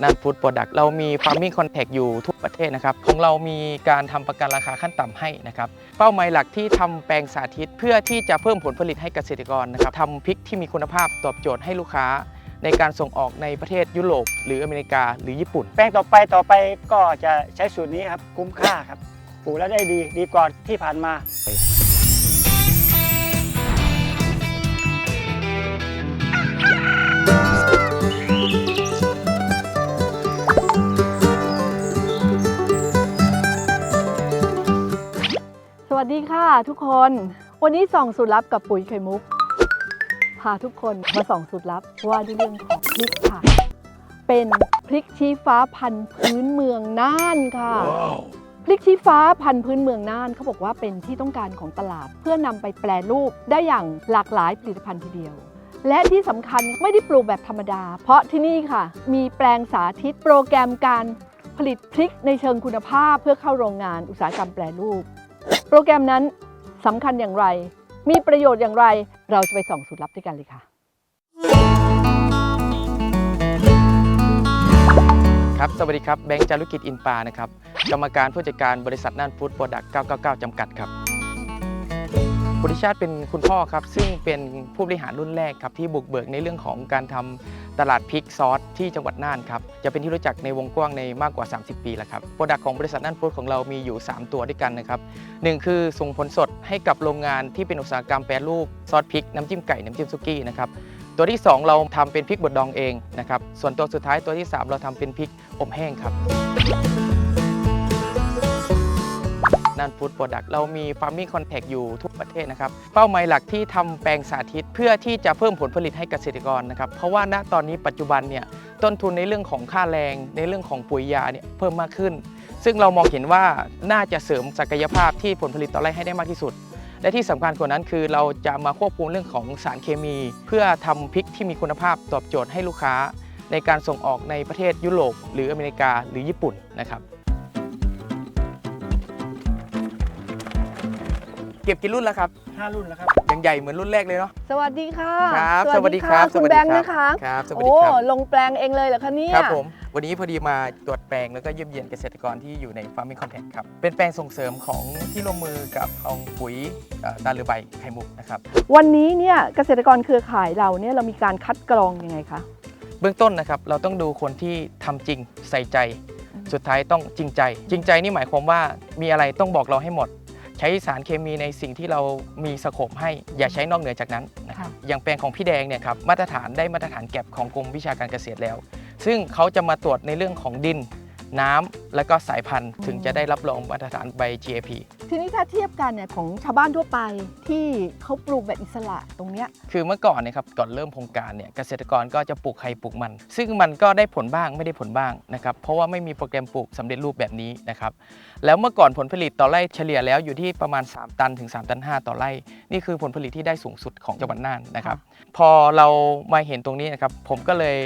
นันฟู้ดโปรดักต์เรามี Farming Contact อยู่ทุกประเทศนะครับ ของเรามีการทำประกันราคาขั้นต่ำให้นะครับ เป้าหมายหลักที่ทำแปลงสาธิต เพื่อที่จะเพิ่มผลผลิตให้เกษตรกรนะครับทำพริกที่มีคุณภาพตอบโจทย์ให้ลูกค้า ในการส่งออกในประเทศยุโรป หรืออเมริกา หรือญี่ปุ่น แปลงต่อไปต่อไปก็จะใช้สูตรนี้ครับคุ้มค่าครับปลูกแล้วได้ดีดีกว่าที่ผ่านมา ค่ะทุกคน วันนี้ส่องสูตรลับกับปุ๋ยไข่มุก พาทุกคนมาส่องสูตรลับว่าด้วยเรื่องของพริกค่ะ เป็นพริกชี้ฟ้าพันธุ์พื้นเมืองน่านค่ะพริกชี้ฟ้าพันธุ์พื้นเมืองน่านเขาบอกว่าเป็นที่ต้องการของตลาด เพื่อนำไปแปรรูปได้อย่างหลากหลายผลิตภัณฑ์ทีเดียวและที่สำคัญไม่ได้ปลูกแบบธรรมดา เพราะที่นี่ค่ะ มีแปลงสาธิตโปรแกรมการผลิตพริกในเชิงคุณภาพเพื่อเข้าโรงงานอุตสาหกรรมแปรรูป โปรแกรมนั้นสำคัญอย่างไร มีประโยชน์อย่างไร เราจะไปส่องสูตรลับด้วยกันเลยค่ะ ครับ สวัสดีครับ แบงค์จารุกิจอินปานะครับ กรรมการผู้จัดการบริษัทน่านฟู้ดโปรดักต์999 จำกัดครับ บุริชาติเป็นคุณพ่อครับ ซึ่งเป็นผู้บริหารรุ่นแรกครับที่บุกเบิกในเรื่องของการทำตลาดพริกซอสที่จังหวัดน่านครับจะเป็นที่รู้จักในวงกว้างในมากกว่า 30 ปีแล้วครับโปรดักต์ของบริษัทน่านฟู้ดของเรามีอยู่ 3 ตัวด้วยกันนะครับหนึ่งคือส่งผลสดให้กับโรงงานที่เป็นอุตสาหกรรมแปรรูปซอสพริกน้ำจิ้มไก่น้ำจิ้มซุกี้นะครับตัวที่ 2 เราทำเป็นพริกบดดองเองนะครับส่วนตัวสุดท้ายตัวที่ 3 เราทำเป็นพริกอบแห้งครับ นันฟู้ดโปรดักต์เรามี Farming Contact อยู่ทุกประเทศนะครับ เป้าหมายหลักที่ทำแปลงสาธิตเพื่อที่จะเพิ่มผลผลิตให้เกษตรกรนะครับ เพราะว่าณตอนนี้ปัจจุบันเนี่ยต้นทุนในเรื่องของค่าแรง ในเรื่องของปุ๋ยยาเนี่ยเพิ่มมากขึ้น ซึ่งเรามองเห็นว่าน่าจะเสริมศักยภาพที่ผลผลิตต่อไร่ให้ได้มากที่สุด และที่สำคัญกว่านั้นคือเราจะมาควบคุมเรื่องของสารเคมี เพื่อทำพริกที่มีคุณภาพตอบโจทย์ให้ลูกค้า ในการส่งออกในประเทศยุโรปหรืออเมริกาหรือญี่ปุ่นนะครับ ก็บกี่รุ่นแล้วครับ5รุ่นแล้วครับยังใหญ่เหมือนรุ่นแรกเลยเนาะสวัสดีค่ะครับสวัสดีครับคุณสวัสดีแบงค์ครับนะคะครับสวัสโอ้ดีครับลงแปลงเองเลยเหรอคะเนี่ยครับผมวันนี้พอดีมาตรวจแปลงแล้วก็เยี่ยมเยียนเกษตรกรที่อยู่ใน Farming Contact ครับเป็นแปลงส่งเสริมของที่ร่วมมือกับองปุ๋ยเอ่อตาลือใบไข่มุกนะครับวันนี้เนี่ยเกษตรกรเครือข่ายเราเนี่ยเรามีการคัดกรองยังไงคะเบื้องต้นนะครับเราต้องดูคนที่ทำจริงใส่ใจ สุดท้ายต้องจริงใจ จริงใจนี่หมายความว่ามีอะไรต้องบอกเราให้หมด ใช้สารเคมีในสิ่งที่เรามีสโคปให้อย่าใช้นอกเหนือจากนั้นนะครับอย่างแปลงของพี่แดงเนี่ยครับมาตรฐานได้มาตรฐานแก็บของกรมวิชาการเกษตรแล้ว ซึ่งเขาจะมาตรวจในเรื่องของดิน น้ำและก็สายพันธุ์ถึงจะได้รับรองมาตรฐานใบ GAP ทีนี้ถ้าเทียบกันเนี่ยของชาวบ้านทั่วไปที่เขาปลูกแบบอิสระตรงเนี้ย คือเมื่อก่อนเนะครับก่อนเริ่มโครงการเนี่ยเกษตรกรก็จะปลูกไข่ปลูกมัน ซึ่งมันก็ได้ผลบ้างไม่ได้ผลบ้างนะครับเพราะว่าไม่มีโปรแกรมปลูกสำเร็จรูปแบบนี้นะครับแล้วเมื่อก่อนผลผลิตต่อไร่เฉลี่ยแล้วอยู่ที่ประมาณ 3 ตันถึง 3 ตัน 5 ต่อไร่ นี่คือผลผลิตที่ได้สูงสุดของจังหวัดน่านนะครับพอเรามาเห็นตรงนี้นะครับผมก็เลย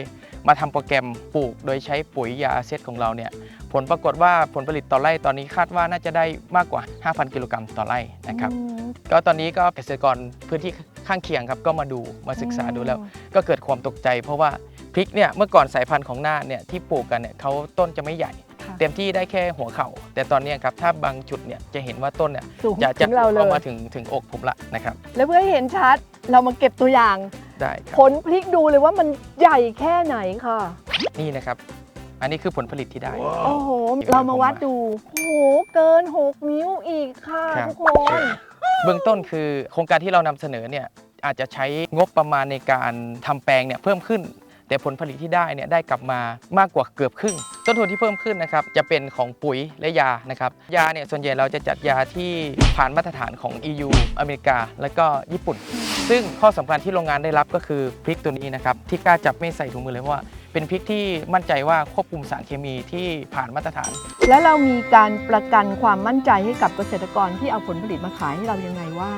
มาทำโปรแกรมปลูก โดยใช้ปุ๋ยยาเซตของเราเนี่ย ผลปรากฏว่าผลผลิตต่อไร่ตอนนี้คาดว่าน่าจะได้มากกว่า 5,000 กิโลกรัมต่อไร่นะครับอืมก็ตอนนี้ก็เกษตรกรพื้นที่ข้างเคียงครับก็มาดูมาศึกษาดูแล้ว ก็เกิดความตกใจ เพราะว่าพริกเนี่ยเมื่อก่อนสายพันธุ์ของน่านเนี่ยที่ปลูกกันเนี่ยเขาต้นจะไม่ใหญ่ค่ะเต็มที่ได้แค่หัวเข่า แต่ตอนเนี้ยครับถ้าบางจุดเนี่ยจะเห็นว่าต้นเนี่ยสูงจะจะถึงเราเลออยกมาถึงถึงอกผมละนะครับ แล้วเพื่อให้เห็นชัดเรามาเก็บตัวอย่างได้คผรับลพลิกดูเลยว่ามันใหญ่แค่ไหนค่ะ นี่นะครับ อันนี้คือผลผลิตที่ได้ โอ้โห เรามาวัดดู โอ้โห เกิน 6 นิ้วอีกค่ะครับ ทุกคน เบื้องต้นคือโครงการที่เรานำเสนอเนี่ยอาจจะใช้งบประมาณในการทำแปลงเนี่ยเพิ่มขึ้น แต่ผลผลิตที่ได้เนี่ยได้กลับมามากกว่าเกือบครึ่ง ต้นทุนที่เพิ่มขึ้นนะครับจะเป็นของปุ๋ยและยานะครับยาเนี่ยส่วนใหญ่เราจะจัดยาที่ผ่านมาตรฐานของ EU อเมริกา และก็ญี่ปุ่น ซึ่งข้อสำคัญที่โรงงานได้รับก็คือพริกตัวนี้นะครับที่กล้าจับไม่ใส่ถุงมือเลยเพราะว่า เป็นพริกที่มั่นใจว่าควบคุมสารเคมีที่ผ่านมาตรฐาน และเรามีการประกันความมั่นใจให้กับเกษตรกรที่เอาผลผลิตมาขายให้เรายังไงว่า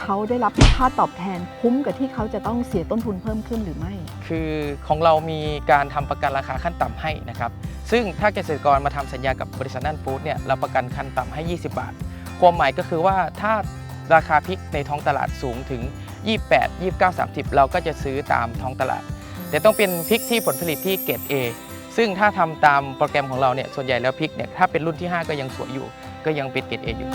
เขาได้รับค่าตอบแทนคุ้มกับที่เขาจะต้องเสียต้นทุนเพิ่มขึ้นหรือไม่ คือของเรามีการทำประกันราคาขั้นต่ำให้นะครับ ซึ่งถ้าเกษตรกรมาทำสัญญากับบริษัทนั่นฟู้ดเนี่ยเราประกันขั้นต่ำให้ 20 บาท ความหมายก็คือว่าถ้าราคาพริกในท้องตลาดสูงถึง 28 29 30 เราก็จะซื้อตามท้องตลาด แต่ต้องเป็นพริกที่ผลผลิตที่เกรด A ซึ่งถ้าทำตามโปรแกรมของเราเนี่ยส่วนใหญ่แล้วพริกเนี่ยถ้าเป็นรุ่นที่ 5 ก็ยังสวยอยู่ ก็ยังเป็นเกรดเออยู่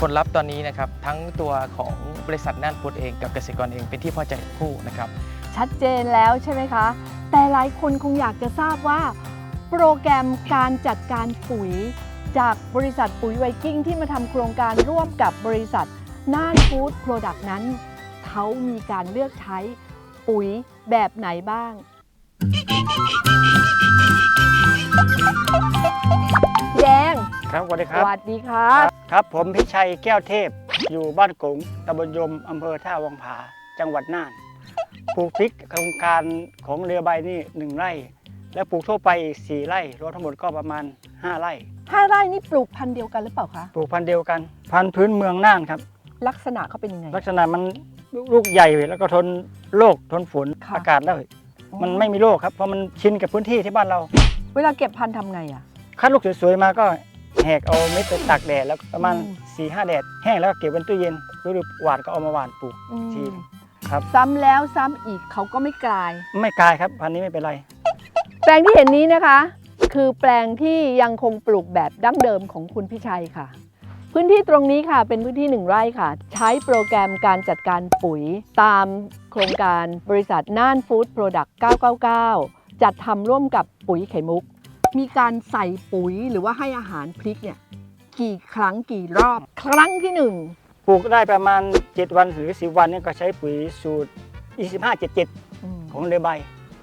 ผลลัพธ์ตอนนี้นะครับทั้งตัวของบริษัทน่านพุทเองกับเกษตรกรเองเป็นที่พอใจคู่นะครับชัดเจนแล้วใช่ไหมคะ แต่หลายคนคงอยากจะทราบว่า โปรแกรมการจัดการปุ๋ย จากบริษัทปุ๋ยไวกิ้งที่มาทำโครงการร่วมกับบริษัทน่านฟู้ดโปรดักต์นั้น เขามีการเลือกใช้ ปุ๋ยแบบไหนบ้างแดงครับสวัสดีคสรับ วัสดีครับ ครับผมพิชัยแก้วเทพ อยู่บ้านกงตำบลยมอำเภอท่าวังผา จังหวัดน่านปลูกพริกโครงการของเรือใบนี่หนึ่งไร่ และปลูกทั่วไปอีกสี่ไร่รวมทั้งหมดก็ประมาณ 5 ไร่ห้าไร่นี่ปลูกพันธุ์เดียวกันหรือเปล่าคะ ปลูกพันธุ์เดียวกัน พันธุ์พื้นเมืองน่านครับ ลักษณะเขาเป็นยังไง ลักษณะมัน ลูกใหญ่แล้วก็ทนโรคทนฝนค่ะ อากาศได้มันไม่มีโรคครับเพราะมันชินกับพื้นที่ที่บ้านเราเวลาเก็บพันธุ์ทำไงอะ คัดลูกสวยๆมาก็แหกเอาเม็ดไปตากแดดแล้วประมาณอืม 4ี่ห้าแดดแห้งแล้วก็เก็บไว้ในตู้เย็นหรือหวานก็เอามาหวานปลูก อืมทีครับ ซ้ำแล้วซ้ำอีกเขาก็ไม่กลาย ไม่กลายครับพันธุ์นี้ไม่เป็นไร แปลงที่เห็นนี้นะคะ คือแปลงที่ยังคงปลูกแบบดั้งเดิมของคุณพิชัยค่ะ พื้นที่ตรงนี้ค่ะเป็นพื้นที่หนึ่งไร่ค่ะ ใช้โปรแกรมการจัดการปุ๋ย ตามโครงการบริษัทน่านฟู้ดโปรดักต์999 จัดทำร่วมกับปุ๋ยไข่มุก มีการใส่ปุ๋ยหรือว่าให้อาหารพริกเนี่ยกี่ครั้งกี่รอบ ครั้งที่หนึ่งปลูกได้ประมาณ 7 วันหรือ 10 วันเนี่ยก็ใช้ปุ๋ยสูตร 2577อืมของเรือใบ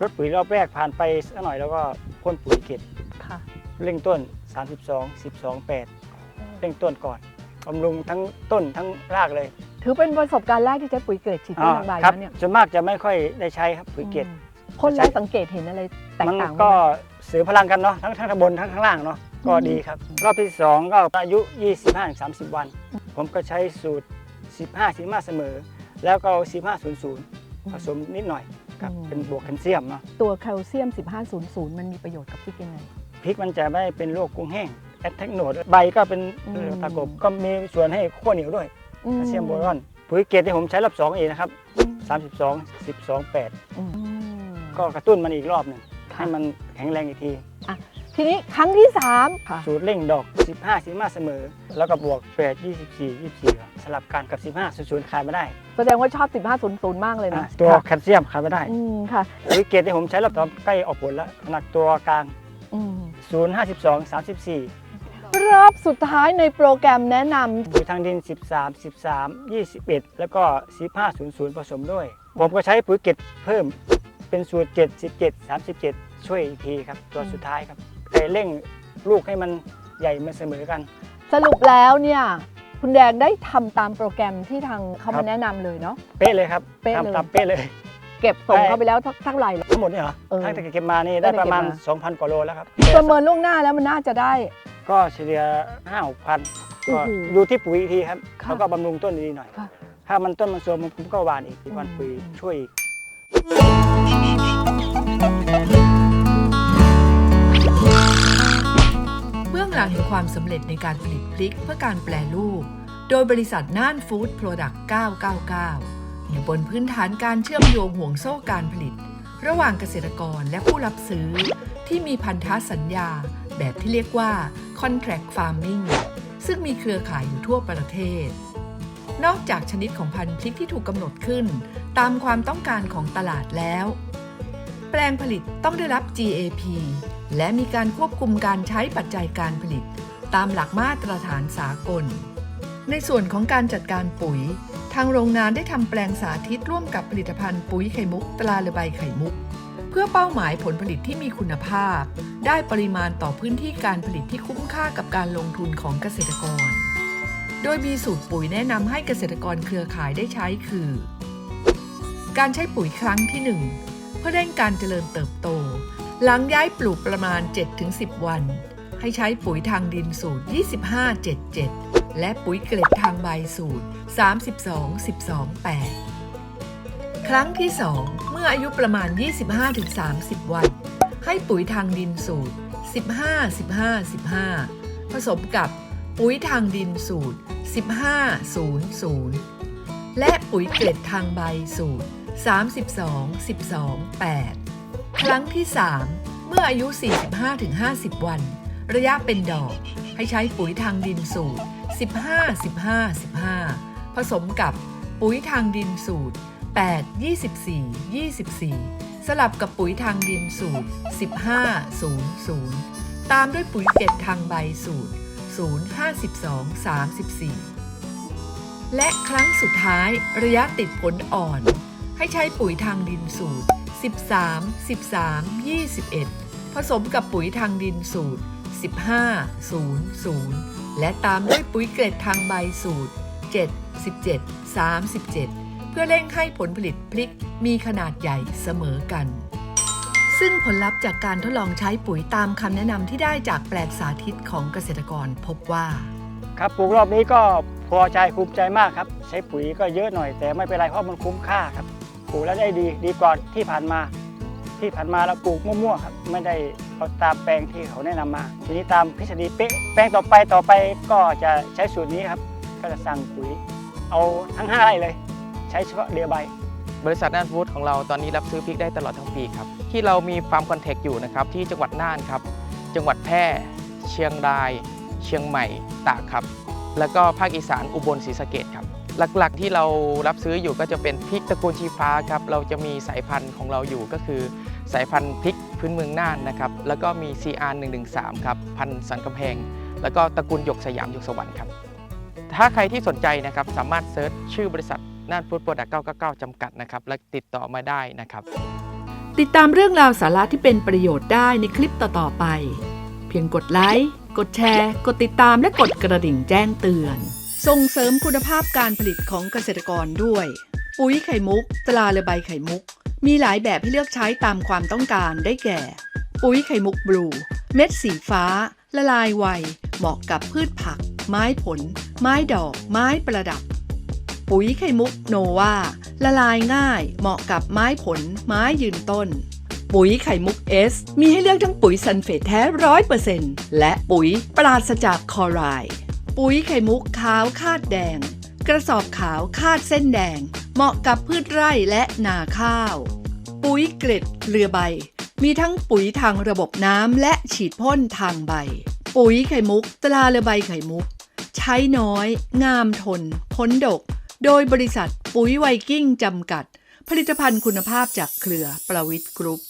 รถปุ๋ยรอบแรกผ่านไปสักหน่อยแล้วก็พ่นปุ๋ยเก็บค่ะเร่งต้น 32 12 8 เร่งต้นก่อนบำรุงทั้งต้นทั้งรากเลยถือเป็นประสบการณ์แรกที่ใช้ปุ๋ยเกรดฉีดพ่นทางใบครับนะเนี่ยส่วนมากจะไม่ค่อยได้ใช้ครับปุ๋ยเก็บอืมพ่นแล้วสังเกตเห็นอะไรแตกมันต่างไหมก็เสือพลังกันเนาะทั้งทั้งข้างบนทั้งข้างล่างเนาะก็อืมดีครับ รอบที่ 2 ก็อายุ 25-30 วัน ผมก็ใช้สูตร 15 15 เสมอ แล้วก็ 15 00 ผสมนิดหน่อยครับเป็นบวกแคลเซียมเนาะตัวแคลเซียม 1500 มันมีประโยชน์กับพริกยังไงพริกมันจะไม่เป็นโรคกุ้งแห้ง แอดแทกโนดใบก็เป็นอืมเอ่อตะกบก็มีส่วนให้ขั้วเหนียวด้วยอืแคลเซียมโบรอนปุ๋ยเกรดที่ผมใช้รอบ2เองนะครับ 32 12 8 อืมก็กระตุ้นมันอีกรอบหนึ่งค่ะให้มันแข็งแรงอีกที ทีนี้ครั้งที่3ค่ะ สูตรเร่งดอก 15 15เสมอ แล้วก็บวก 8 24 24ครับสลับกันกับ 15 00ขาดไม่ได้แสดงว่าชอบ1500มากเลยอะนะตัวค่ะแคลเซียมขาดไม่ได้อืมค่ะปุ๋ยเกรดที่ผมใช้รอบต่อใกล้ออกผลแล้วน้ำหนักตัวกลาง อืม0 52 34 รอบสุดท้ายในโปรแกรมแนะนปุ๋ยทางดิน 13 13 21 แล้วก็ 15 00 ผสมด้วย ผมก็ใช้ปุ๋ยเกรดเพิ่มเป็นสูตร 7 17 37 ช่วยอีกทีครับ ตัวสุดท้ายครับแต่เร่งลูกให้มันใหญ่มันเสมอกันำสรุปแล้วเนี่ย คุณแดงได้ทำตามโปรแกรมที่ทางเขาครัมาบแนะนำเลยเนาะ เป๊ะเลยครับเป๊ะเลย ทำตามเป๊ะเลย เก็บส่งเขาไปแล้วเท่าไหร่แล้ว ทั้งหมดเนี่ยเหรอเออทั้งแต่เก็บมานี่ได้ประมาณ ตั้งแต่เก็บมา 2,000 กว่าโลแล้วครับ ประเมินล่วงหน้าแล้วมันน่าจะได้ ก็เฉลี่ย5 6พันโอ้ก็โหดูที่ปุ๋ยอีกทีครับค่ะแล้วก็บำรุงต้นดีๆหน่อย ค่ะ ถ้ามันต้นมันโทรมผมก็หวานอีกทีวันอืมปุ๋ยช่วยอีก เบื้องหลังแห่งความสำเร็จในการผลิตพริกเพื่อการแปรรูป โดยบริษัทน่านฟู้ดโปรดักต์ 999 อยู่บนพื้นฐานการเชื่อมโยงห่วงโซ่การผลิต ระหว่างเกษตรกรและผู้รับซื้อ ที่มีพันธสัญญา แบบที่เรียกว่า contract farming ซึ่งมีเครือข่ายอยู่ทั่วประเทศ นอกจากชนิดของพันธุ์พริกที่ถูกกำหนดขึ้น ตามความต้องการของตลาดแล้ว แปลงผลิตต้องได้รับ GAP และมีการควบคุมการใช้ปัจจัยการผลิต ตามหลักมาตรฐานสากล ในส่วนของการจัดการปุ๋ย ทางโรงงานได้ทำแปลงสาธิตร่วมกับผลิตภัณฑ์ปุ๋ยไข่มุกตราเรือใบไข่มุก พื่อเป้าหมายผลผลิตที่มีคุณภาพ ได้ปริมาณต่อพื้นที่การผลิตที่คุ้มค่ากับการลงทุนของเกษตรกร โดยมีสูตรปุ๋ยแนะนำให้เกษตรกรเครือข่ายได้ใช้คือ การใช้ปุ๋ยครั้งที่ 1 เพื่อเร่งการเจริญเติบโต หลังย้ายปลูกประมาณ 7-10 วัน ให้ใช้ปุ๋ยทางดินสูตร 25-77 และปุ๋ยเกล็ดทางใบสูตร 32-12-8 ครั้งที่ 2 เมื่ออายุประมาณ 25-30 วัน ให้ปุ๋ยทางดินสูตร 15-15-15 ผสมกับปุ๋ยทางดินสูตร 15-00 และปุ๋ยเกล็ดทางใบสูตร 32 12 8 ครั้งที่ 3 เมื่ออายุ 45-50 วัน ระยะเป็นดอก ให้ใช้ปุ๋ยทางดินสูตร 15-15-15 ผสมกับปุ๋ยทางดินสูตร 8-24-24 สลับกับปุ๋ยทางดินสูตร 15-00 ตามด้วยปุ๋ยเกล็ดทางใบสูตร 0-52-34 และครั้งสุดท้ายระยะติดผลอ่อน ให้ใช้ปุ๋ยทางดินสูตร 13 13 21 ผสมกับปุ๋ยทางดินสูตร 15 00 และตามด้วยปุ๋ยเกล็ดทางใบสูตร 7 17 37 พื่อเร่งให้ผลผลิตพริกมีขนาดใหญ่เสมอกัน ซึ่งผลลัพธ์จากการทดลองใช้ปุ๋ยตามคำแนะนำที่ได้จากแปลงสาธิตของเกษตรกรพบว่า ครับปลูกรอบนี้ก็พอใจภูมิใจมากครับ ใช้ปุ๋ยก็เยอะหน่อยแต่ไม่เป็นไรเพราะมันคุ้มค่าครับปลูกแล้วได้ดีดีกว่าที่ผ่านมา ที่ผ่านมาเราปลูกมั่วๆครับ ไม่ได้เอาตามแปลงที่เขาแนะนำมา ทีนี้ตามทฤษฎีเป๊ะแปลงต่อไปต่อไปก็จะใช้สูตรนี้ครับ ก็จะสั่งปุ๋ย เอาทั้ง5ไร่เลย ช้เฉพาะเดือใบบริษัทน่านฟู้ดของเราตอนนี้รับซื้อพริกได้ตลอดทั้งปีครับ ที่เรามีฟาร์มคอนแทคอยู่นะครับที่จังหวัดน่านครับ จังหวัดแพร่ เชียงราย เชียงใหม่ตากครับ แล้วก็ภาคอีสานอุบลศรีสะเกดครับ หลักๆที่เรารับซื้ออยู่ก็จะเป็นพริกตระกูลชีฟ้าครับเราจะมีสายพันธุ์ของเราอยู่ก็คือ สายพันธุ์พริกพื้นเมืองน่านนะครับแล้วก็มี CR 113ครับพันธุ์สันกำแพง แล้วก็ตระกูลหยกสยามหยกสวรรค์ครับถ้าใครที่สนใจนะครับสามารถเซิร์ชชื่อบริษัท น่านฟู้ดโปรดักต์999จำกัดนะครับ และติดต่อมาได้นะครับ ติดตามเรื่องราวสาระที่เป็นประโยชน์ได้ในคลิปต่อ ๆ ไป เพียงกดไลค์ กดแชร์ กดติดตามและกดกระดิ่งแจ้งเตือน ส่งเสริมคุณภาพการผลิตของเกษตรกรด้วย ปุ๋ยไข่มุก ตราเรือใบไข่มุก มีหลายแบบให้เลือกใช้ตามความต้องการได้แก่ ปุ๋ยไข่มุกบลู เม็ดสีฟ้า ละลายไว เหมาะกับพืชผัก ไม้ผล ไม้ดอก ไม้ประดับ ปุ๋ยไข่มุกโนวาละลายง่าย เหมาะกับไม้ผลไม้ยืนต้น ปุ๋ยไข่มุก S มีให้เลือกทั้งปุ๋ยซันเฟตแท้ร้อยเปอร์เซ็นต์และปุ๋ยปราศจากคอไรด์ปุ๋ยไข่มุกขาวคาดแดง กระสอบขาวคาดเส้นแดง เหมาะกับพืชไร่และนาข้าว ปุ๋ยเกล็ดเรือใบ มีทั้งปุ๋ยทางระบบน้ำและฉีดพ่นทางใบ ปุ๋ยไข่มุกตราเรือใบไข่มุก ใช้น้อย งามทนพ้นดก โดยบริษัทปุ๋ยไวกิ้งจำกัด ผลิตภัณฑ์คุณภาพจากเครือประวิทย์กรุ๊ป